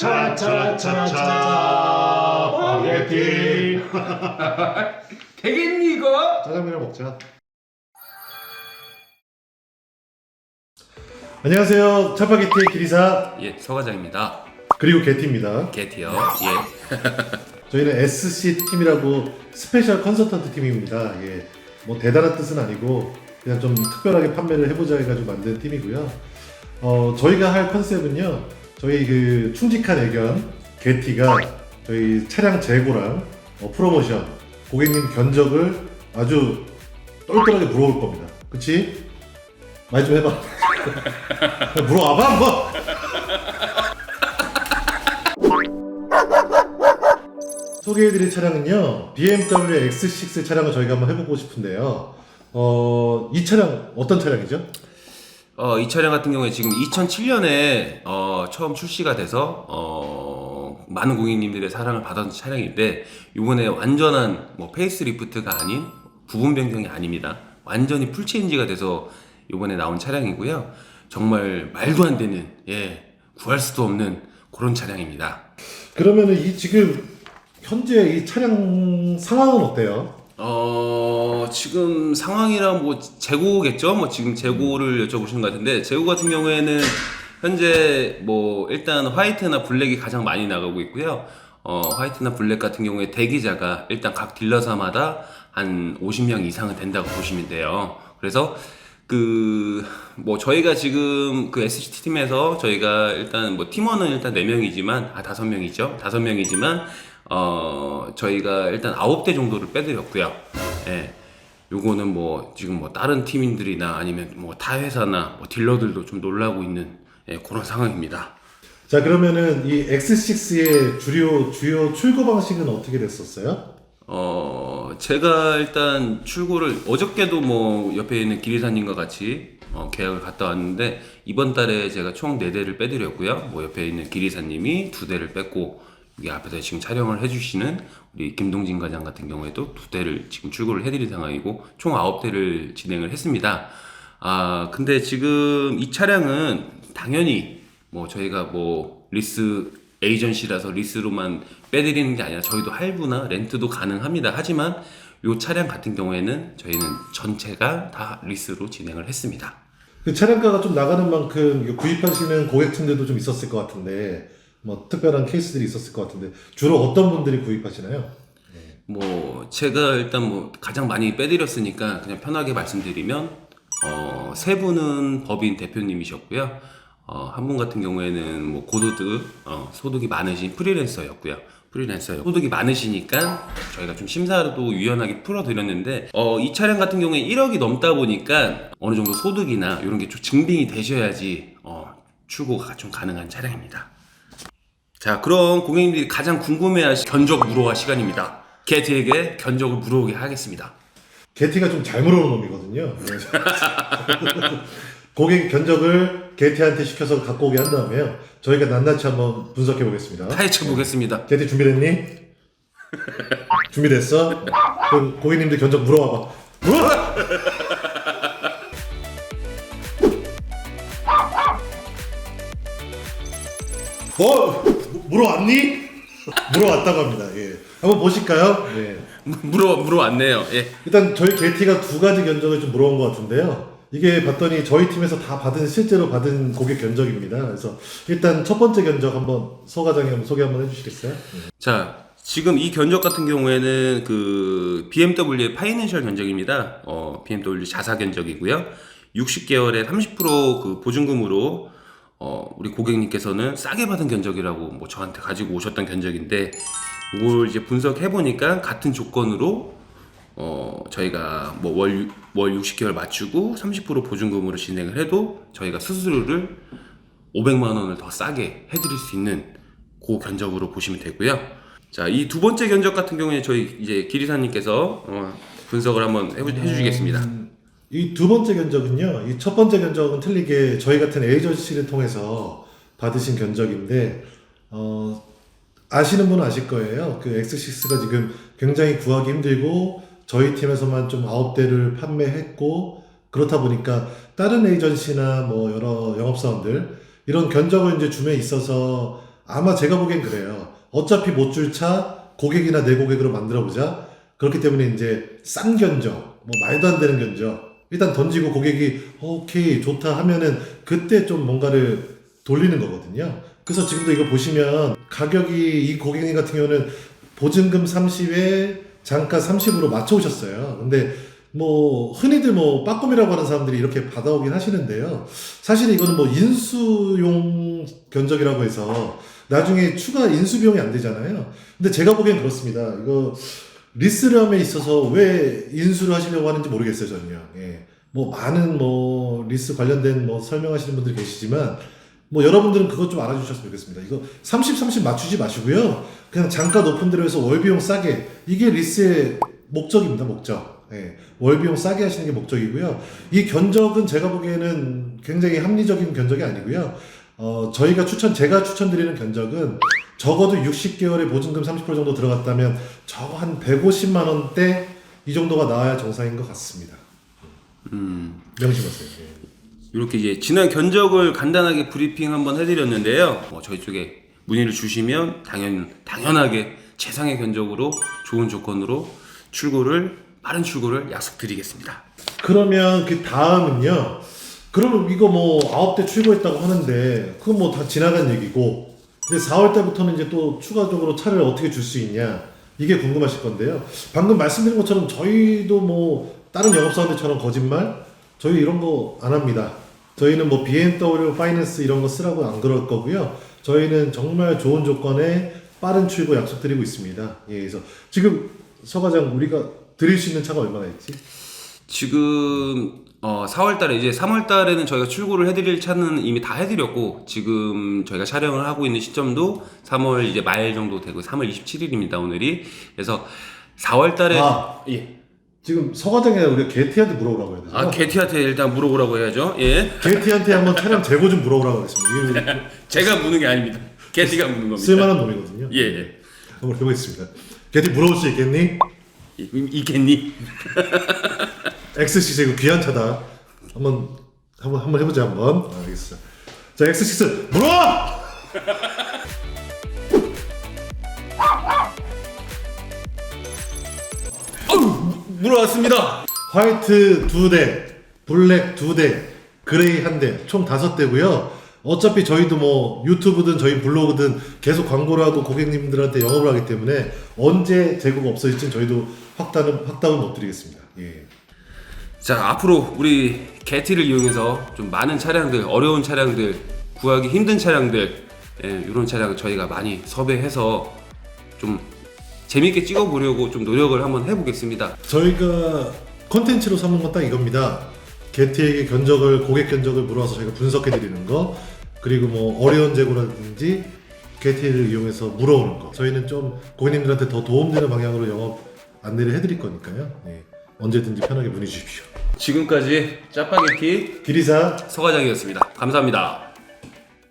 차차차차 파게티. 되겠니 이거? 짜장면을 먹자. 안녕하세요. 차파게티의 기리사. 예, 서과장입니다. 그리고 게티입니다. 게티요. 예. 저희는 SC 팀이라고 스페셜 컨설턴트 팀입니다. 예, 뭐 대단한 뜻은 아니고 그냥 좀 특별하게 판매를 해보자 해가지고 만든 팀이고요. 어, 저희가 할 컨셉은요 저희 그 충직한 애견 게티가 저희 차량 재고랑 어, 프로모션 고객님 견적을 아주 똘똘하게 물어볼 겁니다 그치? 말 좀 해봐 물어봐봐 한번 소개해드릴 차량은요 BMW X6 차량을 저희가 한번 해보고 싶은데요 어, 이 차량 어떤 차량이죠? 어, 이 차량 같은 경우에 지금 2007년에 어, 처음 출시가 돼서 어, 많은 고객님들의 사랑을 받았던 차량인데 이번에 완전한 뭐 페이스리프트가 아닌 부분 변경이 아닙니다. 완전히 풀체인지가 돼서 이번에 나온 차량이고요. 정말 말도 안 되는 예 구할 수도 없는 그런 차량입니다. 그러면은 이 지금 현재 이 차량 상황은 어때요? 어, 지금 상황이랑 뭐 재고겠죠? 뭐 지금 재고를 여쭤보시는 것 같은데 재고 같은 경우에는 현재 뭐 일단 화이트나 블랙이 가장 많이 나가고 있고요. 어, 화이트나 블랙 같은 경우에 대기자가 일단 각 딜러사마다 한 50명 이상은 된다고 보시면 돼요. 그래서 그 뭐 저희가 지금 그 SCT 팀에서 저희가 일단 뭐 팀원은 일단 4명이지만 아 5명이죠. 5명이지만 어 저희가 일단 9대 정도를 빼드렸고요. 예. 요거는 뭐 지금 뭐 다른 팀인들이나 아니면 뭐 타 회사나 뭐 딜러들도 좀 놀라고 있는 예, 그런 상황입니다. 자 그러면은 이 X6의 주요 주요 출고 방식은 어떻게 됐었어요? 어, 제가 일단 출고를 어저께도 뭐 옆에 있는 기리사님과 같이 어, 계약을 갔다 왔는데 이번 달에 제가 총 4대를 빼드렸고요. 뭐 옆에 있는 기리사님이 2대를 뺐고 여기 앞에서 지금 촬영을 해주시는 우리 김동진 과장 같은 경우에도 2대를 지금 출고를 해드린 상황이고 총 9대를 진행을 했습니다. 아, 근데 지금 이 차량은 당연히 뭐 저희가 뭐 리스 에이전시라서 리스로만 빼드리는 게 아니라 저희도 할부나 렌트도 가능합니다. 하지만 이 차량 같은 경우에는 저희는 전체가 다 리스로 진행을 했습니다. 그 차량가가 좀 나가는 만큼 구입하시는 고객층들도 좀 있었을 것 같은데 뭐 특별한 케이스들이 있었을 것 같은데 주로 어떤 분들이 구입하시나요? 뭐 제가 일단 뭐 가장 많이 빼드렸으니까 그냥 편하게 말씀드리면 어, 세 분은 법인 대표님이셨고요. 어, 한 분 같은 경우에는 뭐 고소득 어, 소득이 많으신 프리랜서였고요. 프리랜서요. 소득이 많으시니까 저희가 좀 심사도 유연하게 풀어드렸는데 어, 이 차량 같은 경우에 1억이 넘다 보니까 어느 정도 소득이나 이런 게 좀 증빙이 되셔야지 어, 출고가 좀 가능한 차량입니다. 자, 그럼 고객님들이 가장 궁금해하실 견적 물어할 시간입니다. 게티에게 견적을 물어오게 하겠습니다. 게티가 좀 잘 물어오는 놈이거든요. 그래서 고객 견적을 게티한테 시켜서 갖고 오게 한 다음에요. 저희가 낱낱이 한번 분석해 보겠습니다. 파헤쳐 보겠습니다. 게티 준비됐니? 준비됐어? 그럼 고객님들 견적. 물어봐! 어? 물어왔니? 물어왔다고 합니다. 예. 한번 보실까요? 예. 물어 물어왔네요. 예. 일단 저희 게티가 두 가지 견적을 좀 물어온 것 같은데요. 이게 봤더니 저희 팀에서 다 받은 실제로 받은 고객 견적입니다. 그래서 일단 첫 번째 견적 한번 서 과장이 한번 소개 한번 해주시겠어요? 네. 자, 지금 이 견적 같은 경우에는 그 BMW의 파이낸셜 견적입니다. 어, BMW 자사 견적이고요. 60개월에 30%그 보증금으로 어, 우리 고객님께서는 싸게 받은 견적이라고 뭐 저한테 가지고 오셨던 견적인데 이걸 이제 분석해 보니까 같은 조건으로 어, 저희가 뭐월월 60개월 맞추고 30% 보증금으로 진행을 해도 저희가 수수료를 500만 원을 더 싸게 해드릴 수 있는 그 견적으로 보시면 되고요. 자, 이 두 번째 견적 같은 경우에 저희 이제 기리사님께서 어, 분석을 한번 해주, 해주시겠습니다. 이 두 번째 견적은요. 이 첫 번째 견적은 틀리게 저희 같은 에이전시를 통해서 받으신 견적인데 어, 아시는 분은 아실 거예요. 그 X6가 지금 굉장히 구하기 힘들고 저희 팀에서만 좀 아홉 대를 판매했고 그렇다 보니까 다른 에이전시나 뭐 여러 영업사원들 이런 견적을 이제 줌에 있어서 아마 제가 보기엔 그래요. 어차피 못 줄 차 고객이나 내 고객으로 만들어 보자. 그렇기 때문에 이제 싼 견적, 뭐 말도 안 되는 견적 일단 던지고 고객이 오케이 좋다 하면은 그때 좀 뭔가를 돌리는 거거든요. 그래서 지금도 이거 보시면 가격이 이 고객님 같은 경우는 보증금 30에 장가 30으로 맞춰 오셨어요. 근데 뭐 흔히들 뭐 빠꼼이라고 하는 사람들이 이렇게 받아오긴 하시는데요. 사실 이거는 뭐 인수용 견적이라고 해서 나중에 추가 인수 비용이 안 되잖아요. 근데 제가 보기엔 그렇습니다. 이거 리스람에 있어서 왜 인수를 하시려고 하는지 모르겠어요, 저는요. 예. 뭐 많은 뭐 리스 관련된 뭐 설명하시는 분들 계시지만 뭐 여러분들은 그것 좀 알아주셨으면 좋겠습니다. 이거 30, 30 맞추지 마시고요. 그냥 장가 높은 데로 해서 월비용 싸게 이게 리스의 목적입니다. 목적. 예. 월비용 싸게 하시는 게 목적이고요. 이 견적은 제가 보기에는 굉장히 합리적인 견적이 아니고요. 어, 저희가 추천, 제가 추천드리는 견적은 적어도 60개월에 보증금 30% 정도 들어갔다면 저거 한 150만 원대 이 정도가 나와야 정상인 것 같습니다. 음, 명심하세요. 예. 이렇게 이제 지난 견적을 간단하게 브리핑 한번 해드렸는데요. 뭐 저희 쪽에 문의를 주시면 당연 당연하게 최상의 견적으로 좋은 조건으로 출고를 빠른 출고를 약속드리겠습니다. 그러면 그 다음은요. 그러면 이거 뭐 아홉 대 출고했다고 하는데 그건 뭐 다 지나간 얘기고. 근데 4월 달부터는 이제 또 추가적으로 차를 어떻게 줄 수 있냐 이게 궁금하실 건데요. 방금 말씀드린 것처럼 저희도 뭐 다른 영업사원들처럼 거짓말 저희 이런 거 안 합니다. 저희는 뭐 BMW 파이낸스 이런 거 쓰라고 안 그럴 거고요. 저희는 정말 좋은 조건에 빠른 출고 약속드리고 있습니다. 예, 그래서 지금 서 과장 우리가 드릴 수 있는 차가 얼마나 있지? 지금 어, 4월 달에 이제 3월 달에는 저희가 출고를 해드릴 차는 이미 다 해드렸고 지금 저희가 촬영을 하고 있는 시점도 3월 이제 말 정도 되고 3월 27일입니다 오늘이 그래서 4월 달에 아. 예. 지금 아니라 우리가 게티한테 물어보라고 해야 되나? 아 게티한테 일단 물어보라고 해야죠 예 게티한테 한번 차량 재고 좀 물어보라고 하겠습니다. 이게 제가 묻는 게 아닙니다 게티가 묻는 겁니다 쓸만한 놈이거든요. 예, 예. 한번 해보겠습니다. 게티 물어볼 수 있겠니? 이- 있겠니? X6 이거 귀한 차다. 한번 한번 한번 해보자 한번. 아, 알겠어. 자 X6 물어! 물어왔습니다 화이트 두 대, 블랙 두 대, 그레이 한 대, 총 다섯 대고요. 어차피 저희도 뭐 유튜브든 저희 블로그든 계속 광고를 하고 고객님들한테 영업을 하기 때문에 언제 재고가 없어질지는 저희도 확답은 확답은 못 드리겠습니다. 예. 자 앞으로 우리 게티를 이용해서 좀 많은 차량들 어려운 차량들 구하기 힘든 차량들 예, 이런 차량 저희가 많이 섭외해서 좀 재밌게 찍어보려고 좀 노력을 한번 해보겠습니다 저희가 컨텐츠로 삼는 건 딱 이겁니다. 게티에게 견적을 고객 견적을 물어서 저희가 분석해 드리는 거 그리고 뭐 어려운 재고라든지 게티를 이용해서 물어오는 거 저희는 좀 고객님들한테 더 도움되는 방향으로 영업 안내를 해드릴 거니까요. 예. 언제든지 편하게 문의 주십시오. 지금까지 짜파게티 기리사 서과장이었습니다 감사합니다